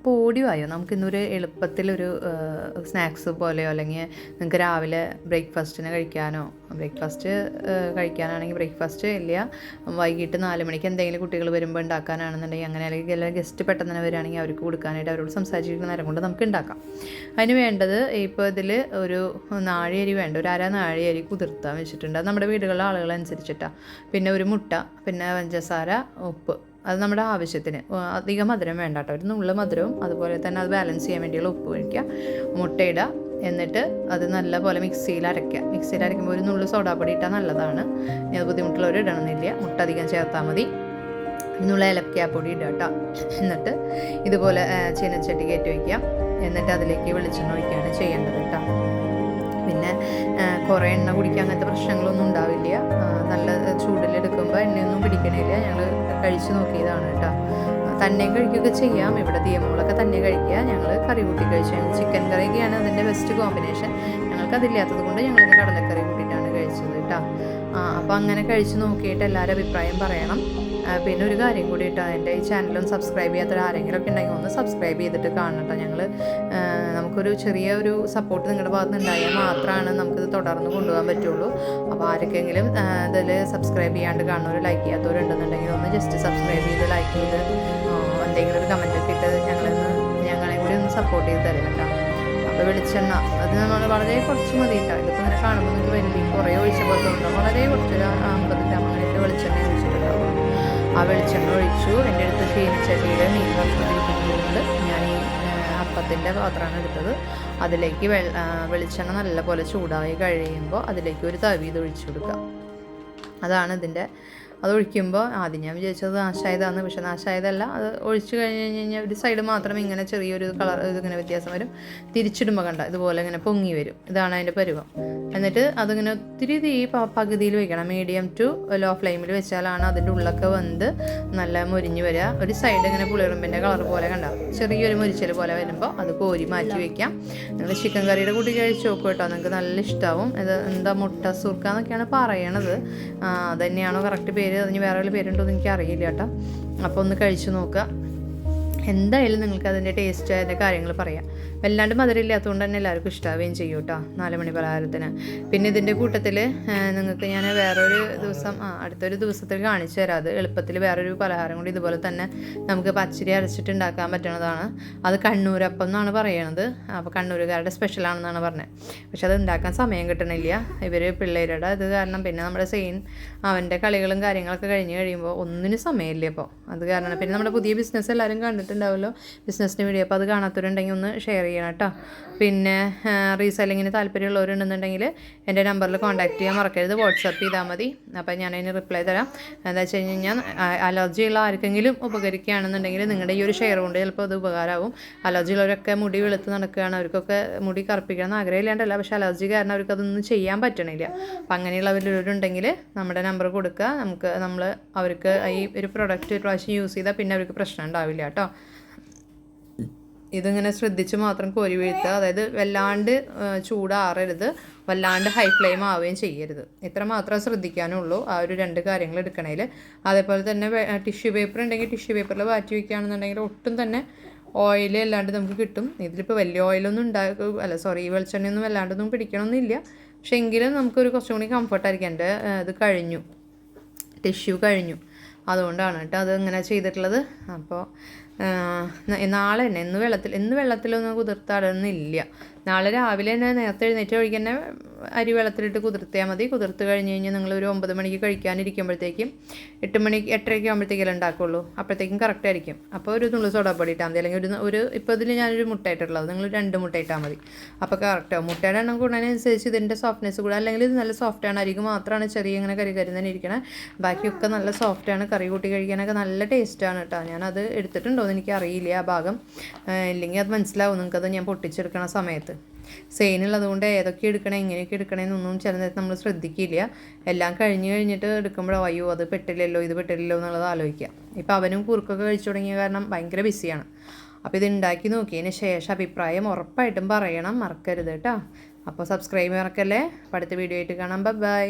അപ്പോൾ ഓടി വായോ നമുക്കിന്നൊരു എളുപ്പത്തിലൊരു സ്നാക്സ് പോലെയോ അല്ലെങ്കിൽ നിങ്ങൾക്ക് രാവിലെ ബ്രേക്ക്ഫാസ്റ്റിന് കഴിക്കാനോ? ബ്രേക്ക്ഫാസ്റ്റ് കഴിക്കാനാണെങ്കിൽ ബ്രേക്ക്ഫാസ്റ്റ് ഇല്ല. വൈകിട്ട് നാല് മണിക്ക് എന്തെങ്കിലും കുട്ടികൾ വരുമ്പോൾ ഉണ്ടാക്കാനാണെന്നുണ്ടെങ്കിൽ അങ്ങനെ അല്ലെങ്കിൽ എല്ലാ ഗസ്റ്റ് പെട്ടെന്ന് തന്നെ വരികയാണെങ്കിൽ അവർക്ക് കൊടുക്കാനായിട്ട് അവരോട് സംസാരിച്ചിരിക്കുന്ന നേരം കൊണ്ട് നമുക്ക് ഉണ്ടാക്കാം. അതിന് വേണ്ടത് ഇപ്പോൾ ഇതിൽ ഒരു നാഴിയരി വേണ്ട. ഒരു അര നാഴിയരി കുതിർത്താൻ വെച്ചിട്ടുണ്ട്. നമ്മുടെ വീടുകളിലെ ആളുകളനുസരിച്ചിട്ടാണ് പിന്നെ ഒരു മുട്ട പിന്നെ പഞ്ചസാര ഉപ്പ്. അത് നമ്മുടെ ആവശ്യത്തിന്. അധികം മധുരം വേണ്ട കേട്ടോ. ഒരു നുള്ള മധുരവും അതുപോലെ തന്നെ അത് ബാലൻസ് ചെയ്യാൻ വേണ്ടിയുള്ള ഉപ്പ് കഴിക്കുക മുട്ടയിടുക എന്നിട്ട് അത് നല്ല പോലെ മിക്സിയിൽ അരയ്ക്കുക. മിക്സിയിൽ അരയ്ക്കുമ്പോൾ ഒരു നുള്ളു സോഡാപ്പൊടി ഇട്ടാൽ നല്ലതാണ്. ഇനി അത് ബുദ്ധിമുട്ടുള്ളവർ ഇടണമെന്നില്ല. മുട്ട അധികം ചേർത്താൽ മതി. ഇന്നുള്ള ഏലക്കാപ്പൊടി ഇടുക കേട്ടോ. എന്നിട്ട് ഇതുപോലെ ചീനച്ചട്ടി കയറ്റി വയ്ക്കുക. എന്നിട്ട് അതിലേക്ക് വെളിച്ചെണ്ണ ഒഴിക്കുകയാണ് ചെയ്യേണ്ടത് കേട്ടോ. പിന്നെ കുറേ എണ്ണ കുടിക്കുക അങ്ങനത്തെ പ്രശ്നങ്ങളൊന്നും ഉണ്ടാവില്ല. നല്ല ചൂടിലെടുക്കുമ്പോൾ എണ്ണയൊന്നും പിടിക്കണില്ല. ഞങ്ങൾ കഴിച്ചു നോക്കിയതാണ് കേട്ടോ. തന്നെയും കഴിക്കുകയൊക്കെ ചെയ്യാം. ഇവിടെ തീയമ്മളൊക്കെ തന്നെ കഴിക്കുക. ഞങ്ങൾ കറി കൂട്ടി കഴിച്ചു ചിക്കൻ കറിയൊക്കെയാണ് അതിന്റെ ബെസ്റ്റ് കോമ്പിനേഷൻ ഞങ്ങൾക്ക് അതില്ലാത്തത് കൊണ്ട് ഞങ്ങളിന്ന് കടലക്കറി കൂട്ടിയിട്ടാണ് കഴിച്ചത് കേട്ടോ. അപ്പോൾ അങ്ങനെ കഴിച്ച് നോക്കിയിട്ട് എല്ലാവരും അഭിപ്രായം പറയണം. പിന്നെ ഒരു കാര്യം കൂടി കേട്ടോ എന്റെ ഈ ചാനലും സബ്സ്ക്രൈബ് ചെയ്യാത്ത ആരെങ്കിലും ഒക്കെ ഉണ്ടെങ്കിൽ ഒന്ന് സബ്സ്ക്രൈബ് ചെയ്തിട്ട് കാണണം കേട്ടോ ഞങ്ങൾ നമുക്കൊരു ചെറിയ ഒരു സപ്പോർട്ട് നിങ്ങളുടെ ഭാഗത്ത് ഉണ്ടായാൽ മാത്രമാണ് നമുക്കിത് തുടർന്ന് കൊണ്ടുപോകാൻ പറ്റുള്ളൂ. അപ്പോൾ ആർക്കെങ്കിലും ഇതിൽ സബ്സ്ക്രൈബ് ചെയ്യാണ്ട് കാണുന്നവർ ലൈക്ക് ചെയ്യാത്തവരുണ്ടെന്നുണ്ടെങ്കിൽ ഒന്ന് ജസ്റ്റ് സബ്സ്ക്രൈബ് ചെയ്ത് ലൈക്ക് ചെയ്ത് എന്തെങ്കിലും ഒരു കമന്റ് ഒക്കെ ഇട്ട് ഞങ്ങളൊന്ന് ഞങ്ങളെ കൂടി ഒന്ന് സപ്പോർട്ട് ചെയ്ത് തരും കേട്ടോ അപ്പോൾ വെളിച്ചെണ്ണ അത് നമ്മൾ വളരെ കുറച്ച് മതി കേട്ടോ ഇതിപ്പോൾ ഇങ്ങനെ കാണുമ്പോൾ നിങ്ങൾക്ക് വലിയ കുറേ ഒഴിച്ച തോന്നുന്നു വളരെ കുറച്ചൊരു അമ്പത് ഗ്രാം അങ്ങനെയൊക്കെ വെളിച്ചെണ്ണ ഒഴിച്ചിട്ടുണ്ടാവും ആ വെളിച്ചെണ്ണ ഒഴിച്ചു എന്റെ അടുത്ത് ചീനച്ചട്ടിയുടെ മീൻ വറുത്തിരിക്കുന്നതുകൊണ്ട് ഞാൻ ഈ അപ്പത്തിന്റെ പാത്രമാണ് എടുത്തത്. അതിലേക്ക് വെളിച്ചെണ്ണ നല്ലപോലെ ചൂടായി കഴിയുമ്പോൾ അതിലേക്ക് ഒരു തവി ഒഴിച്ചു കൊടുക്കുക. അതാണ് ഇതിന്റെ അത് ഒഴിക്കുമ്പോൾ ആദ്യം ഞാൻ വിചാരിച്ചത് നാശായതാണ് പക്ഷേ നാശായതല്ല അത് ഒഴിച്ചു കഴിഞ്ഞ് കഴിഞ്ഞ് കഴിഞ്ഞാൽ ഒരു സൈഡ് മാത്രം ഇങ്ങനെ ചെറിയൊരു കളർ ഇതിങ്ങനെ വ്യത്യാസം വരും. തിരിച്ചിടുമ്പോൾ കണ്ട ഇതുപോലെ ഇങ്ങനെ പൊങ്ങി വരും. ഇതാണ് അതിന്റെ പരുവം. എന്നിട്ട് അതിങ്ങനെ ഒത്തിരി തീ പകുതിയിൽ വയ്ക്കണം മീഡിയം ടു ലോ ഫ്ലെയിമിൽ വെച്ചാലാണ് അതിന്റെ ഉള്ളൊക്കെ വന്ന് നല്ല മുരിഞ്ഞ് വരിക ഒരു സൈഡ് ഇങ്ങനെ പുളിയുറുമ്പിന്റെ കളർ പോലെ കണ്ട ചെറിയൊരു മുരിച്ചൽ പോലെ വരുമ്പോൾ അത് കോരി മാറ്റി വയ്ക്കാം നിങ്ങൾ ചിക്കൻ കറിയുടെ കൂട്ടി കഴിച്ച് നോക്കും കേട്ടോ. നിങ്ങൾക്ക് നല്ല ഇഷ്ടമാവും ഇത് എന്താ മുട്ട സുർക്ക എന്നൊക്കെയാണ് പറയണത്. അതന്നെയാണോ കറക്റ്റ് പേര്? അതിന് വേറെ വല്ല പേരുണ്ടോ എന്ന് എനിക്ക് അറിയില്ല കേട്ടോ. അപ്പോൾ ഒന്ന് കഴിച്ചു നോക്കുക. എന്തായാലും നിങ്ങൾക്ക് അതിന്റെ ടേസ്റ്റ് അതിന്റെ കാര്യങ്ങൾ പറയാം. വല്ലാണ്ട് മധുരമില്ലാത്തതുകൊണ്ട് തന്നെ എല്ലാവർക്കും ഇഷ്ടാവുകയും ചെയ്യും കേട്ടോ നാല് മണി പലഹാരത്തിന്. പിന്നെ ഇതിന്റെ കൂട്ടത്തിൽ നിങ്ങൾക്ക് ഞാൻ വേറൊരു ദിവസം ആ അടുത്തൊരു ദിവസത്തിൽ കാണിച്ചു തരാം. അത് എളുപ്പത്തിൽ വേറൊരു പലഹാരം കൂടി ഇതുപോലെ തന്നെ നമുക്ക് പച്ചരി അരച്ചിട്ട് ഉണ്ടാക്കാൻ പറ്റുന്നതാണ് അത് കണ്ണൂരപ്പം എന്നാണ് പറയണത്. അപ്പോൾ കണ്ണൂരുകാരുടെ സ്പെഷ്യലാണെന്നാണ് പറഞ്ഞത് പക്ഷെ അത് ഉണ്ടാക്കാൻ സമയം കിട്ടണില്ല. ഇവർ പിള്ളേരുടെ ഇത് കാരണം പിന്നെ നമ്മുടെ സെയിൻ അവന്റെ കളികളും കാര്യങ്ങളൊക്കെ കഴിഞ്ഞ് കഴിയുമ്പോൾ ഒന്നിനും സമയമില്ല അപ്പോൾ അത് കാരണം പിന്നെ നമ്മുടെ പുതിയ ബിസിനസ് എല്ലാവരും കണ്ടിട്ടുണ്ടാവുമല്ലോ ബിസിനസ്സിന് വീഡിയോ അപ്പോൾ അത് കാണാത്തവരുണ്ടെങ്കിൽ ഒന്ന് ഷെയർ ചെയ്യണം കേട്ടോ. പിന്നെ റീസെല്ലിങ്ങിന് താല്പര്യമുള്ളവരുണ്ടെന്നുണ്ടെങ്കിൽ എന്റെ നമ്പറിൽ കോൺടാക്ട് ചെയ്യാൻ മറക്കരുത്. വാട്സപ്പ് ചെയ്താൽ മതി. അപ്പോൾ ഞാൻ അതിന് റിപ്ലൈ തരാം. എന്താ വെച്ച് കഴിഞ്ഞ് കഴിഞ്ഞാൽ അലർജി ഉള്ള ആർക്കെങ്കിലും ഉപകരിക്കുകയാണെന്നുണ്ടെങ്കിൽ നിങ്ങളുടെ ഈ ഒരു ഷെയർ കൊണ്ട് ചിലപ്പോൾ അത് ഉപകാരമാവും. അലർജി ഉള്ളവരൊക്കെ മുടി വെളുത്ത് നടക്കുകയാണ്. അവർക്കൊക്കെ മുടി കറുപ്പിക്കണം ആഗ്രഹമില്ലാണ്ടല്ല. പക്ഷേ അലർജി കാരണം അവർക്ക് അതൊന്നും ചെയ്യാൻ പറ്റണില്ല. അപ്പം അങ്ങനെയുള്ളവരുണ്ടെങ്കിൽ നമ്മുടെ നമ്പർ കൊടുക്കുക. നമുക്ക് നമ്മൾ അവർക്ക് ഈ ഒരു പ്രൊഡക്റ്റ് ഒരു പ്രാവശ്യം യൂസ് ചെയ്താൽ പിന്നെ അവർക്ക് പ്രശ്നം ഉണ്ടാവില്ല കേട്ടോ. ഇതിങ്ങനെ ശ്രദ്ധിച്ച് മാത്രം കോരി വീഴ്ത്തുക. അതായത് വല്ലാണ്ട് ചൂടാറരുത്. വല്ലാണ്ട് ഹൈ ഫ്ലെയിം ആവുകയും ചെയ്യരുത്. ഇത്ര മാത്രം ശ്രദ്ധിക്കാനുള്ളൂ ആ ഒരു രണ്ട് കാര്യങ്ങൾ എടുക്കണേൽ അതേപോലെ തന്നെ ടിഷ്യൂ പേപ്പർ ഉണ്ടെങ്കിൽ ടിഷ്യൂ പേപ്പറിൽ മാറ്റി വയ്ക്കുകയാണെന്നുണ്ടെങ്കിൽ ഒട്ടും തന്നെ ഓയിൽ അല്ലാണ്ട് നമുക്ക് കിട്ടും. ഇതിലിപ്പോൾ വലിയ ഓയിലൊന്നും ഉണ്ടാക്കും അല്ല സോറി ഈ വെളിച്ചെണ്ണയൊന്നും വല്ലാണ്ടൊന്നും പിടിക്കണമെന്നില്ല പക്ഷെ എങ്കിലും നമുക്കൊരു കുറച്ചും കൂടി കംഫർട്ടായിരിക്കും എന്റെ ഇത് കഴിഞ്ഞു. ടിഷ്യൂ കഴിഞ്ഞു. അതുകൊണ്ടാണ് കേട്ടോ അത് ഇങ്ങനെ ചെയ്തിട്ടുള്ളത്. അപ്പോൾ നാളെ തന്നെ. ഇന്ന് വെള്ളത്തിൽ ഇന്ന് വെള്ളത്തിലൊന്നും കുതിർത്താടൊന്നുമില്ല. നാളെ രാവിലെ തന്നെ നേരത്തെ എഴുന്നേറ്റ് കഴിക്കുന്ന അരി വെള്ളത്തിലിട്ട് കുതിർത്തിയാൽ മതി. കുതിർത്ത് കഴിഞ്ഞ് കഴിഞ്ഞാൽ നിങ്ങൾ ഒരു ഒമ്പത് മണിക്ക് കഴിക്കാനിരിക്കുമ്പോഴത്തേക്കും എട്ട് മണി എട്ടരയ്ക്ക് ആകുമ്പോഴത്തേക്കല്ലേ ഉണ്ടാക്കുള്ളൂ. അപ്പോഴത്തേക്കും കറക്റ്റ് ആയിരിക്കും. അപ്പോൾ ഒരു നുള്ളു സോഡാപ്പൊടി ഇട്ടാൽ മതി. അല്ലെങ്കിൽ ഒരു ഒരു ഇപ്പോൾ ഇതിൽ ഞാനൊരു മുട്ട ഇട്ടിട്ടുള്ളത്. നിങ്ങൾ രണ്ട് മുട്ട ഇട്ടാൽ മതി. അപ്പോൾ കറക്റ്റാകും മുട്ടയുടെ എണ്ണം കൂടുന്നതിനനുസരിച്ച് ഇതിന്റെ സോഫ്റ്റ്നെസ് കൂടെ. അല്ലെങ്കിൽ ഇത് നല്ല സോഫ്റ്റാണ് അരിക്ക് മാത്രമാണ് ചെറിയ ഇങ്ങനെ കറി കരി തന്നെ ഇരിക്കണേ. ബാക്കിയൊക്കെ നല്ല സോഫ്റ്റാണ് കറി കൂട്ടി കഴിക്കാനൊക്കെ നല്ല ടേസ്റ്റാണ് കേട്ടോ. ഞാനത് എടുത്തിട്ടുണ്ടോ എന്ന് എനിക്ക് അറിയില്ല ആ ഭാഗം. ഇല്ലെങ്കിൽ അത് മനസ്സിലാവും. നിങ്ങൾക്കത് ഞാൻ പൊട്ടിച്ചെടുക്കണ സമയത്ത്. സെയിനുള്ളത് കൊണ്ട് ഏതൊക്കെ എടുക്കണേ എങ്ങനെയൊക്കെ എടുക്കണേന്നൊന്നും ചില നേരത്ത് നമ്മൾ ശ്രദ്ധിക്കില്ല. എല്ലാം കഴിഞ്ഞ് കഴിഞ്ഞിട്ട് എടുക്കുമ്പോഴോ അയ്യോ അത് പെട്ടില്ലല്ലോ ഇത് പെട്ടില്ലല്ലോ എന്നുള്ളത് ആലോചിക്കുക ഇപ്പോൾ അവനും കുറുക്കൊക്കെ കഴിച്ചു തുടങ്ങിയ കാരണം ഭയങ്കര ബിസിയാണ്. അപ്പോൾ ഇത് ഉണ്ടാക്കി നോക്കിയതിന് ശേഷം അഭിപ്രായം ഉറപ്പായിട്ടും പറയണം. മറക്കരുത് കേട്ടോ. അപ്പോൾ സബ്സ്ക്രൈബ് മറക്കല്ലേ? അടുത്ത വീഡിയോ ആയിട്ട് കാണാം. ബൈ